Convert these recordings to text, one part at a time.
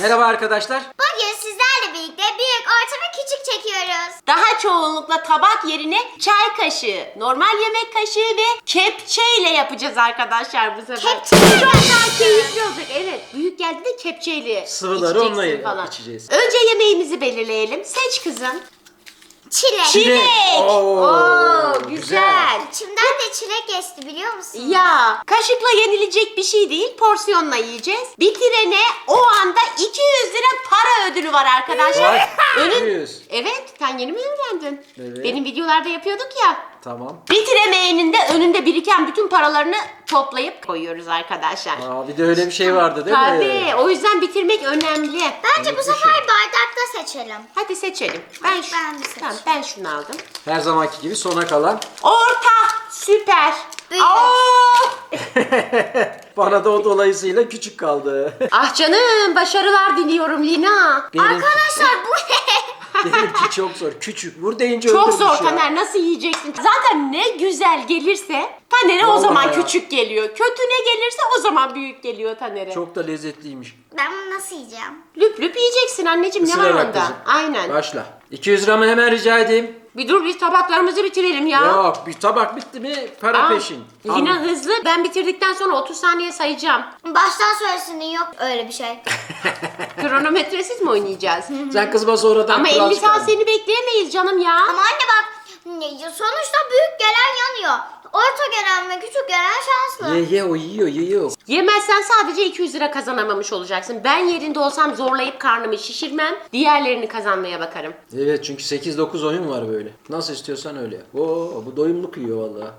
Merhaba arkadaşlar. Bugün sizlerle birlikte büyük, orta ve küçük çekiyoruz. Daha çoğunlukla tabak yerine çay kaşığı, normal yemek kaşığı ve kepçeyle yapacağız arkadaşlar bu sefer. Kepçeyle Çok daha keyifli olacak. Evet, büyük geldi de kepçeyle Sıvıları içeceksin onunla içeceğiz. Önce yemeğimizi belirleyelim. Seç kızım. Çilek. Çilek. Oo, Oo, güzel. güzel. İçimden de çilek geçti biliyor musun? Ya kaşıkla yenilecek bir şey değil porsiyonla yiyeceğiz. Bitirene o anda 200 lira para ödülü var arkadaşlar. Vay, Önün... 200. Evet sen yeni mi öğrendin? Evet. Benim videolarda yapıyorduk ya. Tamam. Bitiremeyenin de önünde biriken bütün paralarını toplayıp koyuyoruz arkadaşlar. Aa, bir de öyle bir şey vardı değil Tabii mi? o yüzden bitirmek önemli. Bence bu sefer bardakta seçelim. Hadi seçelim. Ben, şu- Ben de seçeyim. Tamam, ben şunu aldım. Her zamanki gibi sona kalan. Orta süper. Büyük. Aa! Bana da o dolayısıyla küçük kaldı. Ah canım başarılar diliyorum Lina. Benimki, Arkadaşlar bu ne? Benimki çok zor. Küçük. Vur deyince Çok öldürmüş zor ya. Taner nasıl yiyeceksin? Zaten ne güzel gelirse Taner'e o Vallahi zaman ya. küçük geliyor. Kötü ne gelirse o zaman büyük geliyor Taner'e. Çok da lezzetliymiş. Ben bunu nasıl yiyeceğim? Lüp lüp yiyeceksin anneciğim ne var Isırarak onda? kızım. Aynen. Başla. 200 liramı hemen rica edeyim. Bir dur biz tabaklarımızı bitirelim ya. Yok bir tabak bitti mi para Aa, peşin. Lina Al. hızlı. Ben bitirdikten sonra 30 saniye sayacağım. Baştan söylesin yok öyle bir şey. Kronometresiz mi oynayacağız? Sen kızma sonradan Ama kural 50 saat çıkardın. seni bekleyemeyiz canım ya. Ama anne bak sonuçta büyük gelen yanıyor. Orta gelen ve küçük gelen şanslı. Ye ye o yiyor yiyor. Yemezsen sadece 200 lira kazanamamış olacaksın. Ben yerinde olsam zorlayıp karnımı şişirmem. Diğerlerini kazanmaya bakarım. Evet çünkü 8-9 oyun var böyle. Nasıl istiyorsan öyle. Oo bu doyumluk yiyor valla.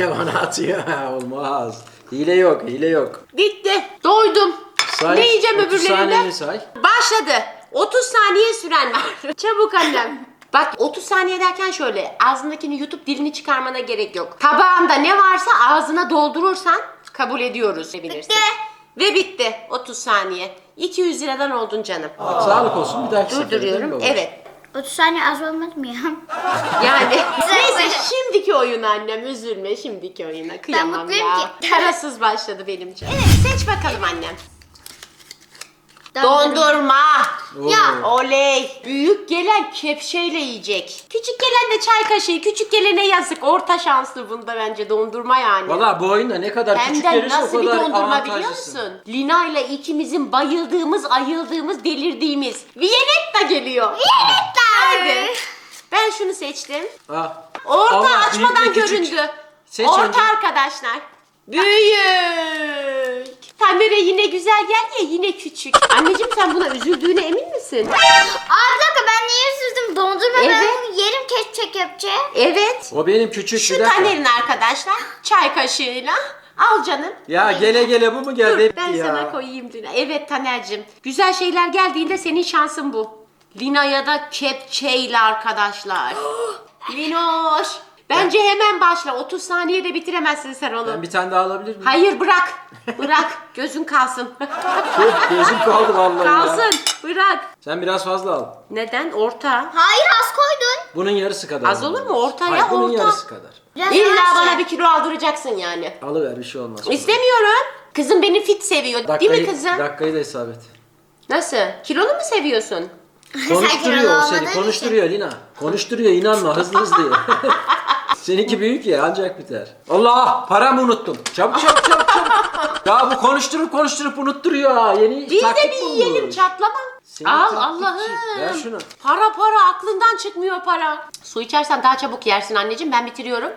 Bana atıyor. Olmaz. Hile yok, hile yok. Bitti. Doydum. Say, ne yiyeceğim 30 öbürlerinde? saniyeni say. Başladı. 30 saniye süren var. Çabuk annem. Bak 30 saniye derken şöyle ağzındakini yutup dilini çıkarmana gerek yok. Tabağında ne varsa ağzına doldurursan kabul ediyoruz. Bitti. Ve bitti 30 saniye. 200 liradan oldun canım. Sağlık olsun bir dahaki sefere, değil mi Durduruyorum. Evet. 30 saniye az olmadı mı ya? Yani neyse böyle. şimdiki oyun annem üzülme şimdiki oyuna kıyamam mutluyum ya. ki. Parasız başladı benim için. Evet seç bakalım annem. Dondurma. Ya. Oley. Büyük gelen kepçeyle yiyecek. Küçük gelen de çay kaşığı. Küçük gelene yazık. Orta şanslı bunda bence dondurma yani. Valla bu oyunda ne kadar küçük Hem de gelirse o nasıl bir kadar dondurma biliyor avantajlısın. musun? Lina ile ikimizin bayıldığımız, ayıldığımız, delirdiğimiz. Viyanetta geliyor. Hadi. Ben şunu seçtim. Ah. Orta Allah, büyük açmadan ve küçük. göründü. Seç Orta önce. arkadaşlar. Büyük. Kamera yine güzel geldi ya yine küçük. Anneciğim sen buna üzüldüğüne emin misin? Aa bir dakika ben niye üzüldüm? Dondurma ben Evet. bunu yerim kepçe kepçe. Evet. O benim küçük Şu bir dakika. Taner'in arkadaşlar çay kaşığıyla. Al canım. Ya gele gele bu mu geldi Dur ben ya. sana koyayım Lina. Evet Taner'cim. Güzel şeyler geldiğinde senin şansın bu. Lina'ya da kepçeyle arkadaşlar. Linoş. Bence hemen başla. 30 saniyede bitiremezsin sen onu. Ben bir tane daha alabilir miyim? Hayır bırak. Bırak. Gözün kalsın. Tüh, Gözüm kaldı vallahi ya. kalsın. Bırak. Sen biraz fazla al. Neden? Orta. Hayır az koydun. Bunun yarısı kadar. Az olur mu? Orta ya, Hayır, bunun orta. yarısı kadar. Biraz İlla yavaş bana ye. bir kilo aldıracaksın yani. Alıver bir şey olmaz. İstemiyorum. Kızım beni fit seviyor. Değil mi kızım? Dakikayı da hesap et. Nasıl? Kilolu mu seviyorsun? Konuşturuyor o seni. olmadığın Konuşturuyor Lina. Konuşturuyor inanma hızlı hızlı. Seninki büyük ya ancak biter. Allah paramı unuttum. Çabuk çabuk çabuk çabuk. ya bu konuşturup konuşturup unutturuyor ha. Yeni Biz de taktik bir bulmuş. yiyelim çatlama. Seni Al taktikçi. Allah'ım. Ver şunu. Para para aklından çıkmıyor para. Su içersen daha çabuk yersin anneciğim ben bitiriyorum.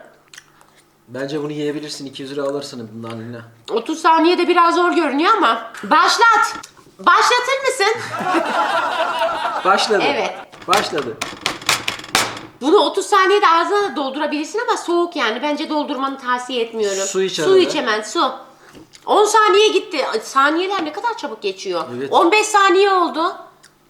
Bence bunu yiyebilirsin. 200 lira alırsın bundan Lina. 30 saniyede biraz zor görünüyor ama. Başlat. Başlatır mısın? Başladı. Evet. Başladı. Bunu 30 saniyede ağzına da doldurabilirsin ama soğuk yani. Bence doldurmanı tavsiye etmiyorum. Su iç Su arada. iç hemen su. 10 saniye gitti. Ay, Saniyeler ne kadar çabuk geçiyor. Evet. 15 saniye oldu.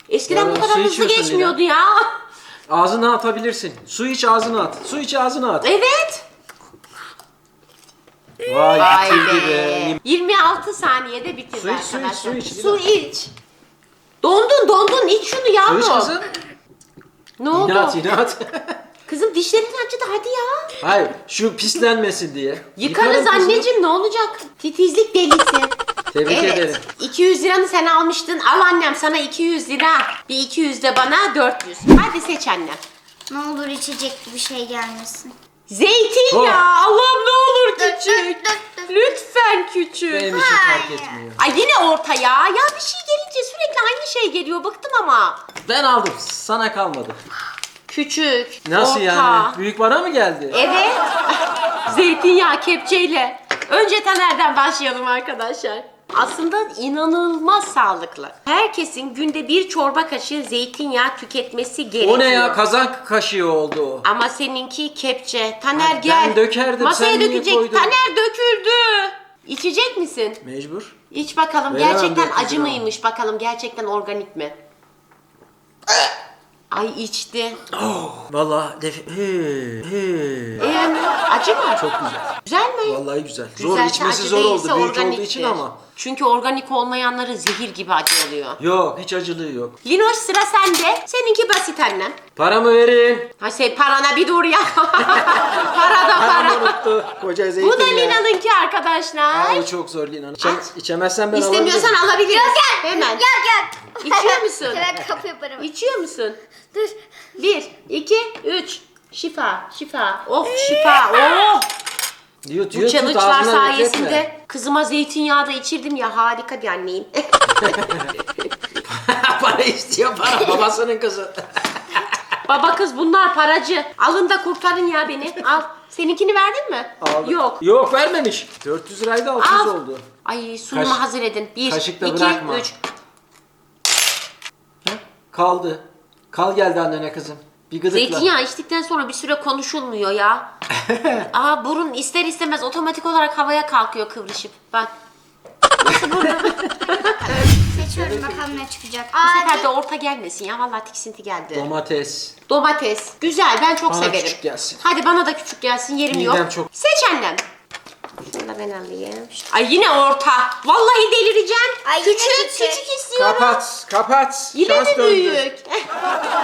Eskiden Ya, bu kadar hızlı içiyorsun geçmiyordu ya. Ağzına atabilirsin. Su iç ağzına at. Su iç ağzına at. Evet. Vay Vay bitirdi be. be. 26 saniyede bitirdi Su iç, su iç, arkadaşlar. su iç, Su iç. Dondun dondun iç şunu yavrum. iç kızım. Ne oldu? İnat inat. Kızım dişlerin acıdı hadi ya. Hayır şu pislenmesin diye. Yıkarız Yıkarım kızım. anneciğim ne olacak? Titizlik delisi. Tebrik evet. ederim. 200 liranı sen almıştın. Al annem sana 200 lira. Bir 200 de bana 400. Hadi seç annem. Ne olur içecek bir şey gelmesin. Zeytinyağı. Allah'ım ne olur Dur, küçük. dur, Lütfen küçük. Benim için fark Hayır. etmiyor. Ay yine orta ya. Ya bir şey gelince sürekli aynı şey geliyor. Bıktım ama. Ben aldım. Sana kalmadı. Küçük. Nasıl orta. yani? Büyük bana mı geldi? Evet. Zeytinyağı kepçeyle. Önce Taner'den başlayalım arkadaşlar. Aslında inanılmaz sağlıklı. Herkesin günde bir çorba kaşığı zeytinyağı tüketmesi gerekiyor. O ne ya? Kazan kaşığı oldu o. Ama seninki kepçe. Taner Ben gel. dökerdim, Masaya sen niye dökecek. koydun? Taner döküldü. İçecek misin? Mecbur. İç bakalım Veremem gerçekten döküldü acı mıymış bakalım gerçekten organik mi? Ay içti. Vallahi def... He, he. Ee, acı mı? Çok güzel. Güzel mi? Vallahi güzel. Zor Güzelse içmesi acı zor oldu. değilse Büyük olduğu organiktir. için ama. Çünkü organik olmayanları zehir gibi acı oluyor. Yok hiç acılığı yok. Linoş sıra sende. Seninki basit annem. Paramı verin. Ha sen parana bir dur ya. para da Paramı para. unuttu. Koca Bu da zeytinyağı. Lina'nınki arkadaşlar. Ay çok zor Lina. İçem, Aç. içemezsen ben İstemiyorsan alabilirim. alabiliriz. Gel gel. Hemen. Gel gel. İçiyor musun? evet kapı yaparım. İçiyor musun? Dur. Bir, iki, üç. Şifa, şifa. Of şifa. Oh. Yut Bu yut tut challenge'lar ağzına sayesinde bekletme. kızıma zeytinyağı da içirdim ya harika bir anneyim. para istiyor para. Babasının kızı. Baba kız bunlar paracı. Alın da kurtarın ya beni. Al. Seninkini verdin mi? Aldım. Yok. Yok vermemiş. 400 liraydı 600 Al. oldu. Ay sunumu Kaş- hazır edin. Bir, kaşıkla iki, bırakma. üç. Kaldı. Kal geldi annene kızım. Bir gıdıkla. Zeytinyağı içtikten sonra bir süre konuşulmuyor ya. Aa burun ister istemez otomatik olarak havaya kalkıyor kıvrışıp. Bak. Seçiyorum bakalım ne çıkacak. Bu sefer Aa, de orta gelmesin ya. Vallahi tiksinti geldi. Domates. Domates. Güzel ben çok Bana severim. küçük gelsin. Hadi bana da küçük gelsin yerim yok. Midem çok- Seç annem. Şunu da ben alayım. Ay yine orta. Vallahi delireceğim. Ay, yine küçük, küçük. küçük istiyorum. Kapat. Kapat. Yine Şans mi döndü. büyük?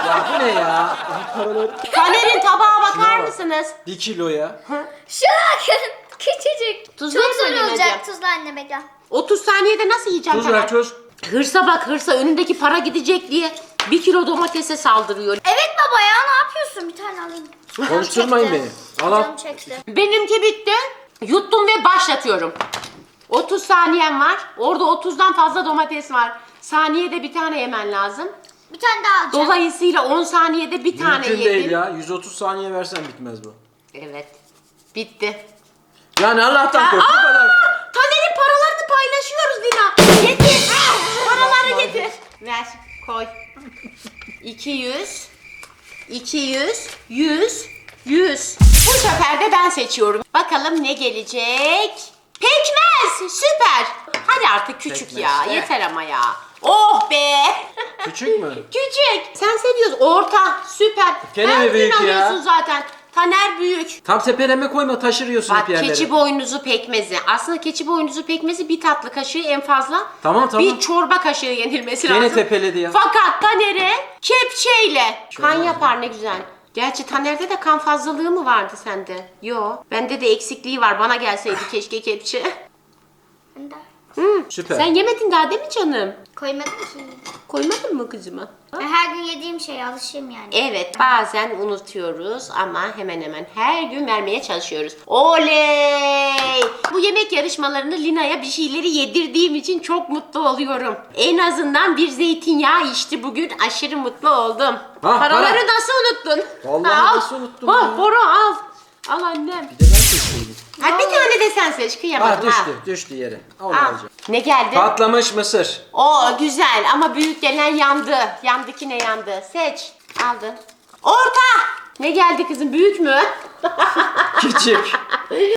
Ya bu ne ya? Bu paralar. Taner'in tabağa bakar mısınız? Bir kilo ya. Şuna bakın. Küçücük. Tuzlu Çok mu zor olacak. Tuzlu anne bekle. 30 saniyede nasıl yiyeceğim Tuz Taner? ver tuz. Hırsa bak hırsa önündeki para gidecek diye bir kilo domatese saldırıyor. Evet baba ya ne yapıyorsun? Bir tane alayım. Konuşturmayın beni. Al al. Canım çekti. Benimki bitti. Yuttum ve başlatıyorum. 30 saniyem var. Orada 30'dan fazla domates var. Saniyede bir tane yemen lazım. Bir tane daha alacağım. Dolayısıyla 10 saniyede bir tane Mümkün yedin. değil ya. 130 saniye versen bitmez bu. Evet. Bitti. Yani Allah'tan kork. Bu Aa! kadar. Taner'in paralarını paylaşıyoruz Lina. Getir. Paraları getir. Ver. Koy. 200. 200. 100. 100. Bu sefer de ben seçiyorum. Bakalım ne gelecek? Pekmez. Süper. Hadi artık küçük Pekmez. ya. Yeter ama ya. Oh be. Küçük mü? Küçük. Sen seviyorsun. Orta. Süper. Gene Her mi gün büyük ya? alıyorsun zaten. Taner büyük. Tam tepeleme koyma taşırıyorsun Bak hep yerlere. keçi boynuzu pekmezi. Aslında keçi boynuzu pekmezi bir tatlı kaşığı en fazla. Tamam, tamam. Bir çorba kaşığı yenilmesi Gene lazım. tepeledi ya. Fakat Taner'e kepçeyle Şöyle kan yapar ne güzel. Gerçi Taner'de de kan fazlalığı mı vardı sende? Yo. Bende de eksikliği var. Bana gelseydi keşke kepçe. Ben de Hı. Süper. Sen yemedin daha değil mi canım? Koymadım ki. Koymadın mı kızıma? Ben her gün yediğim şeye alışayım yani. Evet bazen unutuyoruz ama hemen hemen her gün vermeye çalışıyoruz. Oley! Bu yemek yarışmalarını Lina'ya bir şeyleri yedirdiğim için çok mutlu oluyorum. En azından bir zeytinyağı içti bugün aşırı mutlu oldum. Ha, Paraları para. nasıl unuttun? Vallahi Al. nasıl unuttum Ha, ya? Al. Al annem. Bir de ben seçeyim. Hadi bir tane de sen seç kıyamadım Ha düştü. Düştü yere. Onu Al. alacağım. Ne geldi? Patlamış mısır. O güzel ama büyük gelen yandı. Yandıki ne yandı? Seç. Aldın. Orta. Ne geldi kızım? Büyük mü? Küçük.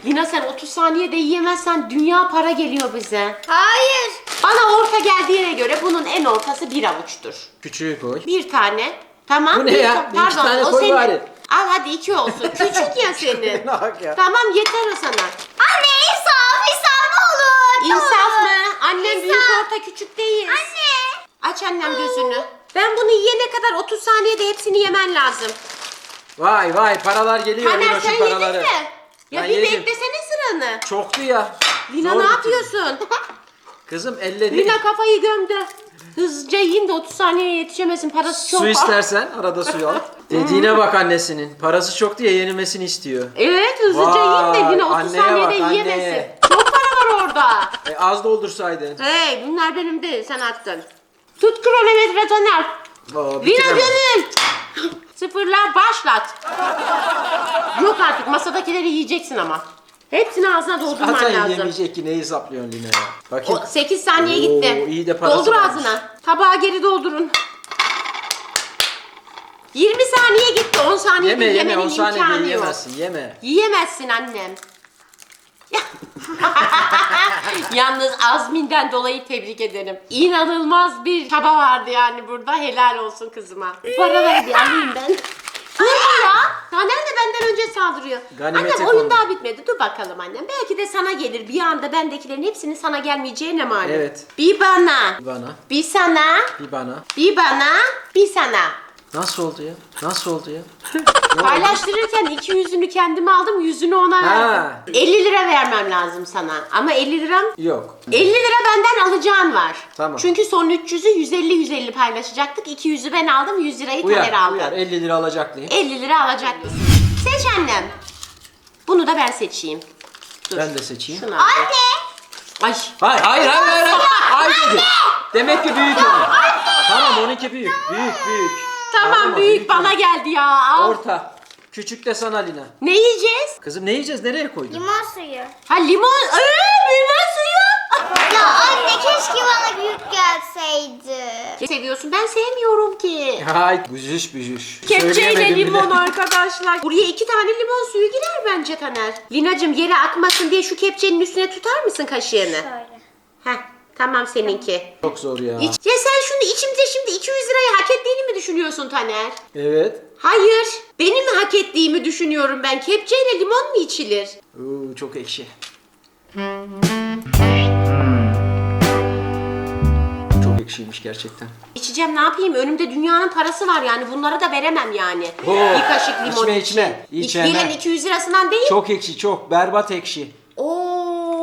Lina sen 30 saniyede yiyemezsen dünya para geliyor bize. Hayır. Bana orta geldiğine göre bunun en ortası bir avuçtur. Küçüğü koy. Bir tane. Tamam. Bu ne bir ya? ta- Bir iki Pardon tane koy senin. bari. Al hadi iki olsun. Küçük ya senin. Bak ya. tamam yeter o sana. Anne insaf insaf ne olur. ne İnsaf olur. mı? Annem büyük İnsaf. orta küçük değil. Anne. Aç annem gözünü. Ben bunu yiyene kadar 30 saniyede hepsini yemen lazım. Vay vay paralar geliyor. Taner Linoş'un sen yedin paraları. mi? Ya Ben bir yedim. beklesene sıranı. Çoktu ya. Lina Zor ne bitirdim. yapıyorsun? Kızım elledi. Lina kafayı gömdü. Hızlıca yiyin de 30 saniyeye yetişemesin. Parası çok. Su istersen arada suyu al. Dediğine bak annesinin. Parası çok diye yenilmesini istiyor. Evet hızlıca yiyin de Vay, Lina 30 anneye saniyede bak, yiyemesin. anneye. Çok para var orada. E, az doldursaydın. Hey bunlar benim değil sen attın. Tut kronometre Taner. Aa, Lina bitiremem. gönül. Sıfırlar başlat. Yok artık masadakileri yiyeceksin ama. Hepsini ağzına doldurman Zaten lazım. yemeyecek ki ne hesaplıyorsun Lina ya. Bakayım. O 8 saniye Oo, gitti. iyi de parası Doldur varmış. ağzına. Tabağı geri doldurun. 20 saniye gitti. 10 saniyede Yeme yeme yemenin 10 saniyede imkanı yok. yiyemezsin yeme. Yiyemezsin annem. Yalnız azminden dolayı tebrik ederim. İnanılmaz bir çaba vardı yani burada. Helal olsun kızıma. Paraları bir alayım ben. Dur ya. Taner de benden önce saldırıyor. Ganimete annem oyun konu. daha bitmedi. Dur bakalım annem. Belki de sana gelir. Bir anda bendekilerin hepsinin sana gelmeyeceğine malum. Evet. Bir bana. Bir bana. Bir sana. Bir bana. Bir bana. Bir sana. Nasıl oldu ya? Nasıl oldu ya? Paylaştırırken iki yüzünü kendime aldım, yüzünü ona Ha. verdim. 50 lira vermem lazım sana. Ama 50 liram Yok. 50 lira benden alacağın var. Tamam. Çünkü son 300'ü 150 150 paylaşacaktık. 200'ü ben aldım, 100 lirayı Taner Uyar, aldı. uyar. 50 lira alacaklıyım. 50 lira alacaklısın. Seç annem. Bunu da ben seçeyim. Dur. Ben de seçeyim. Şunu al. Anne. Ay. Hayır, hayır, hayır, hayır. hayır. Ay dedi. Demek ki büyük onu. Tamam, onunki büyük. Büyük, büyük. Tamam Anladın mı? büyük bana geldi ya. Al. Orta. Küçük de sana Lina. Ne yiyeceğiz? Kızım ne yiyeceğiz? Nereye koydun? Limon suyu. Ha limon. Ee, meyve suyu. Ya anne keşke bana büyük gelseydi. Seviyorsun. Ben sevmiyorum ki. Hay, büzüş büzüş. Kepçeyle Söyleyemedim bile. limon arkadaşlar. Buraya iki tane limon suyu girer bence Taner. Linacım yere akmasın diye şu kepçenin üstüne tutar mısın kaşığını? Şöyle. Heh tamam seninki. Çok zor ya. İç, ya sen şunu içimde şimdi 200 lirayı hak ettiğini mi düşünüyorsun Taner? Evet. Hayır. Benim mi hak ettiğimi düşünüyorum ben. Kepçeyle limon mu içilir? Oo, çok ekşi. Çok ekşiymiş gerçekten. İçeceğim ne yapayım? Önümde dünyanın parası var yani. Bunları da veremem yani. Oo, Bir kaşık limon içme, için. içme. İçeme. İçmeyen 200 lirasından değil. Çok ekşi, çok. Berbat ekşi. Oo,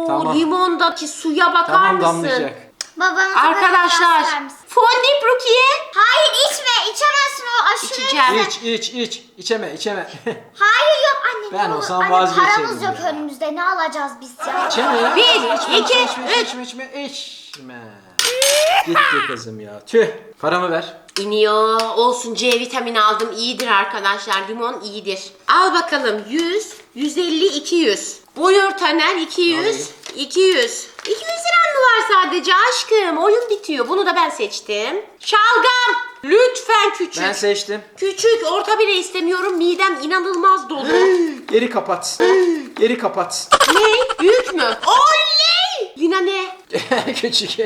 Tamam. limondaki suya bakar Tamam mısın? damlayacak. Babamıza Arkadaşlar, fondip Rukiye. Hayır içme. içemezsin o aşırı. İçeceğim. İç, iç, iç. İçeme, içeme. Hayır yok anne. Ben olur. olsam anne, vazgeçerim Paramız yok ya. önümüzde. Ne alacağız biz ya? İçeme ya. Bir, içme, iki, içme, içme, üç. içme, içme, içme. Gitti kızım ya. Tüh. Paramı ver. İniyor. Olsun C vitamini aldım. İyidir arkadaşlar. Limon iyidir. Al bakalım. 100, 150, 200. Buyur Taner 200, Alayım. 200. 200 liran mı var sadece aşkım? Oyun bitiyor. Bunu da ben seçtim. Şalgam. Lütfen küçük. Ben seçtim. Küçük, orta bile istemiyorum. Midem inanılmaz dolu. Geri kapat. Geri kapat. ne? Büyük mü? Oley! Lina ne? Küçük.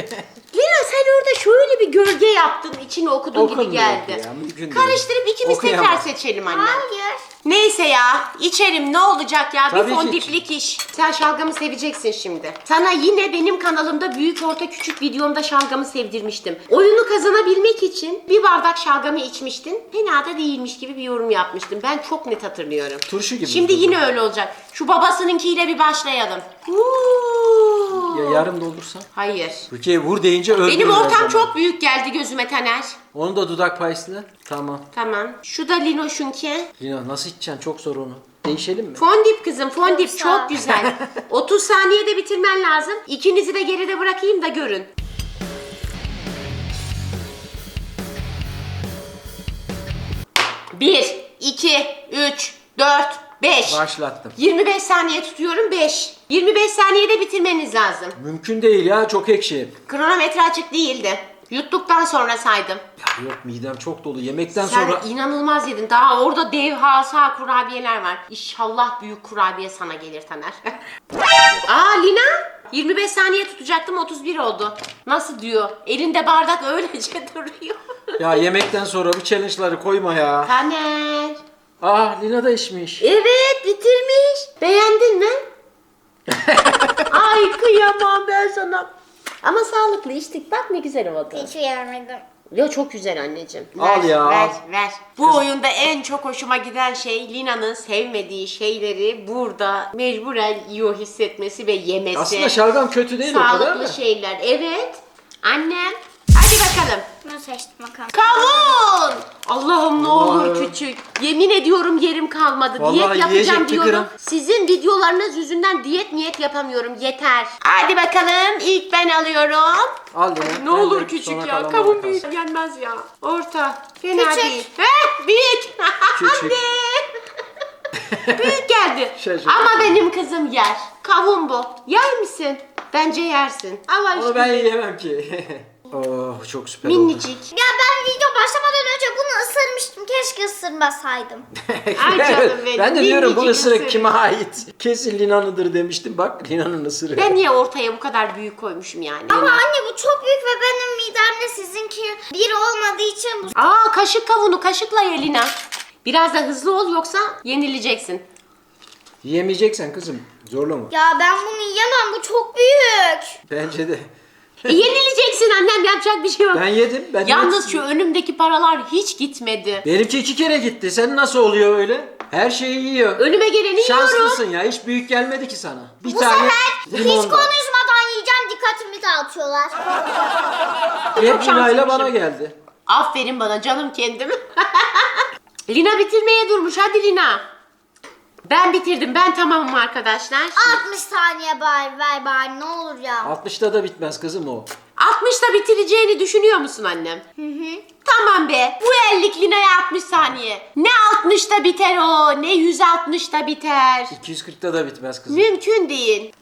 Lina sen orada şöyle bir gölge yaptın. içini okudun gibi Okunmuyor geldi. ya, mümkün değil. Karıştırıp ikimiz Okuyamam. tekrar seçelim anne. Hayır. Neyse ya içerim ne olacak ya Tabii bir ki fondiplik iş. Sen şalgamı seveceksin şimdi. Sana yine benim kanalımda büyük orta küçük videomda şalgamı sevdirmiştim. Oyunu kazanabilmek için bir bardak şalgamı içmiştin. Fena da değilmiş gibi bir yorum yapmıştım. Ben çok net hatırlıyorum. Turşu gibi. Şimdi yine öyle olacak. Şu babasınınkiyle bir başlayalım. Uuu. Ya yarım doldursan? Hayır. Rukiye vur deyince öldürür. Benim her ortam zaman. çok büyük geldi gözüme Taner. Onu da dudak payıslı. Tamam. Tamam. Şu da Linoş'unki. Lina nasıl içeceksin? Çok zor onu. Değişelim mi? Fondip kızım fondip Çok çok güzel. 30 saniyede bitirmen lazım. İkinizi de geride bırakayım da görün. Bir, iki, üç, dört, beş. Başlattım. 25 saniye tutuyorum 5. 25 saniyede bitirmeniz lazım. Mümkün değil ya çok ekşi. Kronometre açık değildi. Yuttuktan sonra saydım. Ya yok midem çok dolu. Yemekten Sen sonra inanılmaz yedin. Daha orada devasa kurabiyeler var. İnşallah büyük kurabiye sana gelir Taner. Aa Lina 25 saniye tutacaktım 31 oldu. Nasıl diyor? Elinde bardak öylece duruyor. ya yemekten sonra bu challenge'ları koyma ya. Taner. Ah Lina da içmiş. Evet bitirmiş. Beğendin mi? Ay kıyamam ben sana. Ama sağlıklı içtik bak ne güzel oldu. Hiç beğenmedim. Ya çok güzel anneciğim. Al Ver, ya, Ver, ver. Bu oyunda en çok hoşuma giden şey Lina'nın sevmediği şeyleri burada mecburen yiyor hissetmesi ve yemesi. Aslında şalgam kötü değil o kadar Sağlıklı da. şeyler. Evet. Annem. Hadi bakalım. Bunu seçtim bakalım. Kavun! Allah'ım ne olur Vallahi. küçük. Yemin ediyorum yerim kalmadı. Vallahi diyet yapacağım yiyecek diyorum. gram. Sizin videolarınız yüzünden diyet niyet yapamıyorum. Yeter. Hadi bakalım. İlk ben alıyorum. Al Lina. Ne Ben olur de küçük ya. kalan Kavun büyük kalsın. yenmez ya. Orta. Fena Küçük. değil. Heh, büyük. Küçük. Anne. büyük geldi. Şaşırdım. Ama benim kızım yer. Kavun bu. Yer misin? Bence yersin. Allah Onu aşkına. ben yiyemem ki. oh çok süper oldu. Minicik. Ya ben video başlamadan önce bunu ısırmıştım. Keşke ısırmasaydım. Ay canım benim, ben de diyorum bu minicik ısırık ısırık. kime ait? Kesin Lina'nıdır demiştim. Bak Lina'nın ısırığı. Ben niye ortaya bu kadar büyük koymuşum yani? Ama anne bu çok büyük ve benim midemde sizinki bir olmadığı için bu... Aa kaşık kavunu kaşıkla ye Lina. Biraz da hızlı ol yoksa yenileceksin. Yiyemeyeceksen kızım. Zorlama. Ya ben bunu yiyemem bu çok büyük. Bence de. E, yenileceksin annem yapacak bir şey yok. Ben yedim. Ben Yalnız yedim. şu önümdeki paralar hiç gitmedi. Benimki iki kere gitti. Sen nasıl oluyor öyle? Her şeyi yiyor. Önüme geleni yiyorum. Şanslısın ya. Hiç büyük gelmedi ki sana. Bir Bu tane sefer hiç konuşmadan yiyeceğim dikkatimi dağıtıyorlar. Hep şanslıymışım. bana geldi. Aferin bana canım kendim. Lina bitirmeye durmuş hadi Lina. Ben bitirdim ben tamamım arkadaşlar. 60 saniye bari ver bari ne olur ya. 60'ta da bitmez kızım o. 60'ta bitireceğini düşünüyor musun annem? Hı hı. Tamam be. Bu ellik Lina'ya 60 saniye. Ne 60'ta biter o ne 160'ta biter. 240'ta da bitmez kızım. Mümkün değil.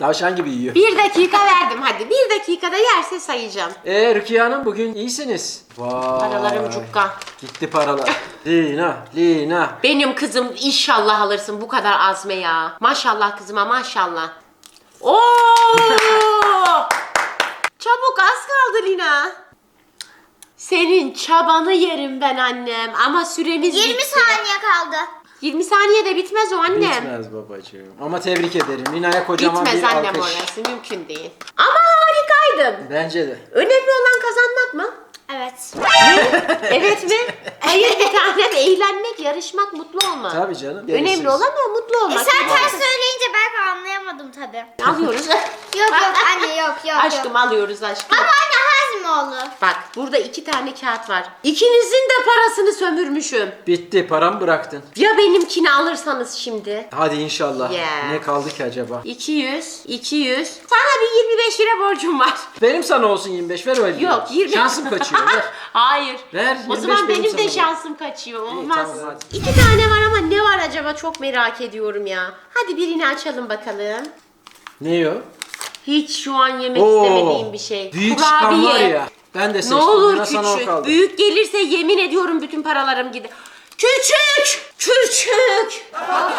Tavşan gibi yiyor. Bir dakika verdim hadi. Bir dakikada yerse sayacağım. Ee Rukiye Hanım bugün iyisiniz. Vay. Paralarım cukka. Gitti paralar. Lina, Lina. Benim kızım inşallah alırsın bu kadar azme ya. Maşallah kızıma maşallah. Oo! Çabuk az kaldı Lina. Senin çabanı yerim ben annem ama süremiz 20 bitti. saniye kaldı. 20 saniyede bitmez o annem. Bitmez babacığım. Ama tebrik ederim. Lina'ya kocaman Bitmez bir annem alkış. orası mümkün değil. Ama harikaydın. Bence de. Önemli olan kazanmak mı? Evet. Evet mi? Hayır bir tanem eğlenmek, yarışmak, mutlu olmak. Tabii canım. Önemli olan o mutlu E olmak. sen ters söyleyince belki anlayamadım tabii. Alıyoruz. Yok yok anne yok yok aşkım yok. alıyoruz aşkım. Ama anne Hazimoğlu. Bak burada iki tane kağıt var. İkinizin de parasını sömürmüşüm. Bitti. Paramı bıraktın. Ya benimkini alırsanız şimdi? Hadi inşallah. Yeah. Ne kaldı ki acaba? 200, 200. Sana bir 25 lira borcum var. Benim sana olsun 25. Ver öyle. Yok 20. Şansım kaçıyor. Ver. Hayır. Ver, O 25 zaman benim benim de sana. şansım kaçıyor. Olmaz. tamam, hadi. İki tane var ama ne var acaba çok merak ediyorum ya. Hadi birini açalım bakalım. Ne o? Hiç şu an yemek Oo, istemediğim bir şey. Büyük çıkan var ya. Ben de Ne seçtim. olur Bana sana o küçük. kaldı. Büyük gelirse yemin ediyorum bütün paralarım gider. Küçük! Küçük!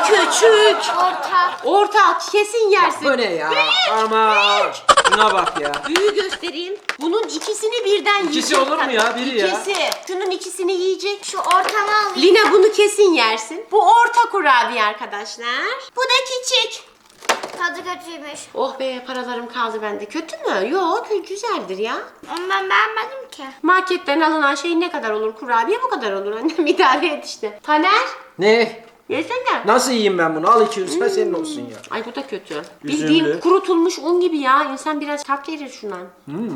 Küçük! Orta. Orta kesin yersin. Bu ne ya? Büyük! Ama şuna bak ya. Büyüğü göstereyim. Bunun ikisini birden İkisi yiyecek. olur mu ya? Biri ya. İkisi. Şunun ikisini yiyecek. Şu ortamı alayım. Lina bunu kesin yersin. Bu orta kurabiye arkadaşlar. Bu da küçük. Tadı kötüymüş. Oh be paralarım kaldı bende. Kötü mü? Yok güzeldir ya. Onu ben beğenmedim ki. Marketten alınan şey ne kadar olur? Kurabiye bu kadar olur annem idare et işte. Taner Ne? yesene. Nasıl yiyeyim ben bunu? Al 200 sen senin olsun ya. Ay bu da kötü. Üzümlü. Bildiğin kurutulmuş un gibi ya. İnsan biraz tat verir şuna. Hmm,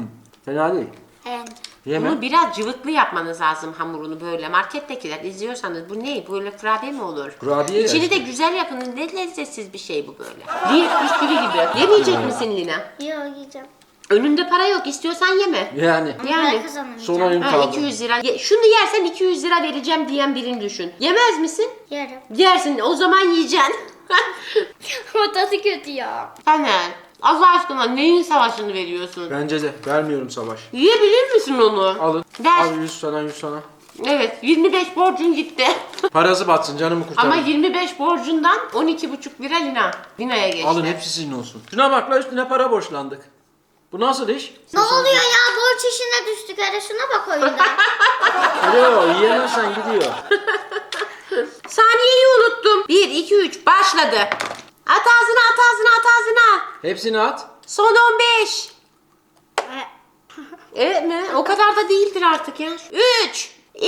fena değil. Evet. Yeme. Bunu biraz cıvıklı yapmanız lazım hamurunu böyle. Markettekiler izliyorsanız bu ne? Böyle kurabiye mi olur? Kurabiye İçini de güzel yapın. Ne lezzetsiz bir şey bu böyle. Diyet bisküvi gibi. Yemeyecek misin Lina? Yok yiyeceğim. Önünde para yok. İstiyorsan yeme. Yani. Yani. Son oyun Ha, kaldı. 200 lira. Ye- Şunu yersen 200 lira vereceğim diyen birini düşün. Yemez misin? Yarım. Yersin. O zaman yiyeceksin. o tadı kötü ya. Taner. Allah aşkına neyin savaşını veriyorsun? Bence de. Vermiyorum savaş. Yiyebilir misin onu? Alın. Ver. Al 100 sana 100 sana. Evet 25 borcun gitti. Parası batsın canımı kurtarın. Ama 25 borcundan 12,5 lira Lina. Lina'ya geçti. Alın hepsi sizin olsun. Şuna bak la üstüne para borçlandık. Bu nasıl iş? Ne oluyor ya? Borç işine düştük hele şuna bak oyunda. Alo yiyemezsen gidiyor. Saniyeyi unuttum. 1, 2, 3 başladı. At ağzına at ağzına at ağzına. Hepsini at. Son 15. Evet mi? O kadar da değildir artık ya. 3, 2,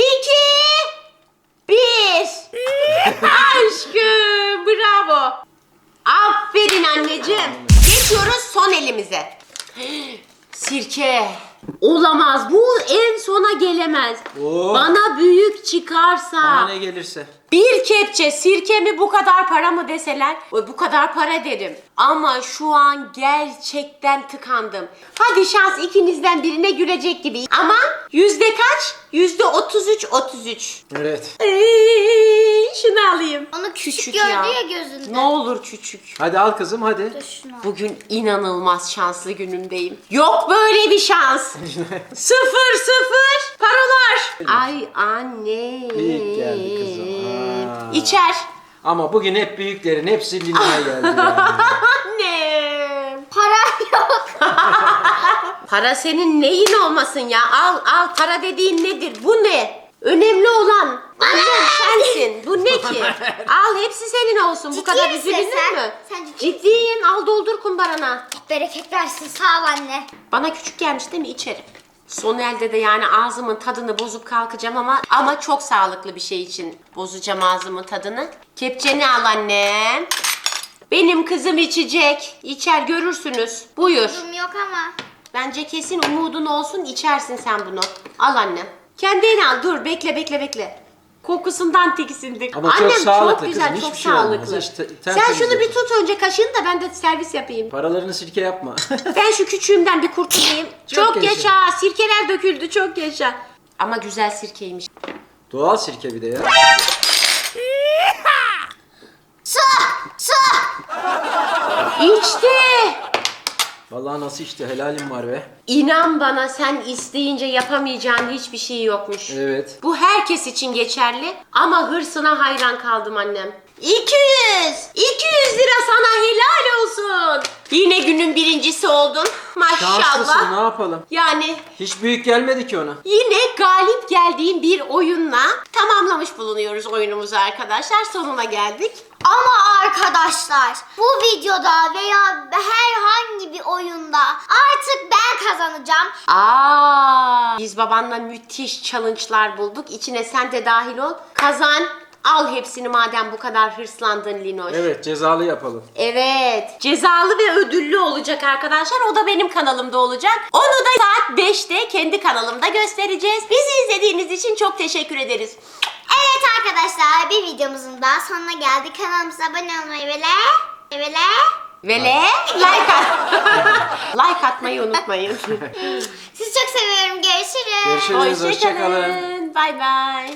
1. Aşkım bravo. Aferin anneciğim. Geçiyoruz son elimize. Sirke. Olamaz. Bu en sona gelemez. Oo. Bana büyük çıkarsa. Bana ne gelirse. Bir kepçe sirke mi bu kadar para mı deseler "Oy, bu kadar para derim. Ama şu an gerçekten tıkandım. Hadi şans ikinizden birine gülecek gibi. Ama yüzde kaç? Yüzde 33 33. Evet. Ee, şunu alayım. Onu küçük, Küçük gördü ya. ya, gözünde. Ne olur küçük. Hadi al kızım hadi. Dur şunu al. Bugün inanılmaz şanslı günümdeyim. Yok böyle bir şans. Sıfır sıfır paralar. Ay anne. Büyük geldi kızım. Aa. İçer. Ama bugün hep büyüklerin hepsi Lina'ya geldi yani. Anne. Para yok. Para senin neyin olmasın ya? Al al para dediğin nedir? Bu ne? Önemli olan annem sensin. Bu ne ki? Al hepsi senin olsun. Bu Ciddi kadar misin üzülünür sen? mü? Sen ciddi Ciddiyim. Al doldur kumbarana. Bereket versin sağ ol anne. Bana küçük gelmiş değil mi? İçerim. Son elde de yani ağzımın tadını bozup kalkacağım ama ama çok sağlıklı bir şey için bozacağım ağzımın tadını. Kepçeni al annem. Benim kızım içecek. İçer görürsünüz. Buyur. Durum yok ama. Bence kesin umudun olsun içersin sen bunu. Al annem. Kendin al dur bekle bekle bekle. Kokusundan tiksindik. Ama çok Annem sağlıklı çok güzel kızım, çok hiçbir şey olmaz. sağlıklı. Hiç te- Sen tertemiz şunu bir tut önce kaşığını da ben de servis yapayım. Paralarını sirke yapma. Ben şu küçüğümden bir kurtulayım. Çok çok yaşa. yaşa. Sirkeler döküldü çok yaşa. Ama güzel sirkeymiş. Doğal sirke bir de ya. Su! Su! İçti. Vallahi nasıl işte helalim var be. İnan bana sen isteyince yapamayacağın hiçbir şey yokmuş. Evet. Bu herkes için geçerli ama hırsına hayran kaldım annem. 200! 200 lira sana helal olsun. Yine günün birincisi oldun. Şanslısın ne Maşallah. yapalım. Yani Hiç büyük gelmedi ki ona. yine galip geldiğim bir oyunla tamamlamış bulunuyoruz oyunumuzu arkadaşlar. Sonuna geldik. Ama arkadaşlar bu videoda veya herhangi bir oyunda artık ben kazanacağım. Aa, biz babanla müthiş challenge'lar bulduk. İçine sen de dahil ol. Kazan. Al hepsini madem bu kadar hırslandın Linoş. Evet cezalı yapalım. Evet. Cezalı ve ödüllü olacak arkadaşlar. O da benim kanalımda olacak. Onu da saat 5'te kendi kanalımda göstereceğiz. Bizi izlediğiniz için çok teşekkür ederiz. Evet arkadaşlar bir videomuzun daha sonuna geldik. Kanalımıza abone olmayı ve like- ve like- Ve le like at. like atmayı unutmayın. Sizi çok seviyorum. Görüşürüz. Görüşürüz. Hoşçakalın. Hoşçakalın. Bay bay.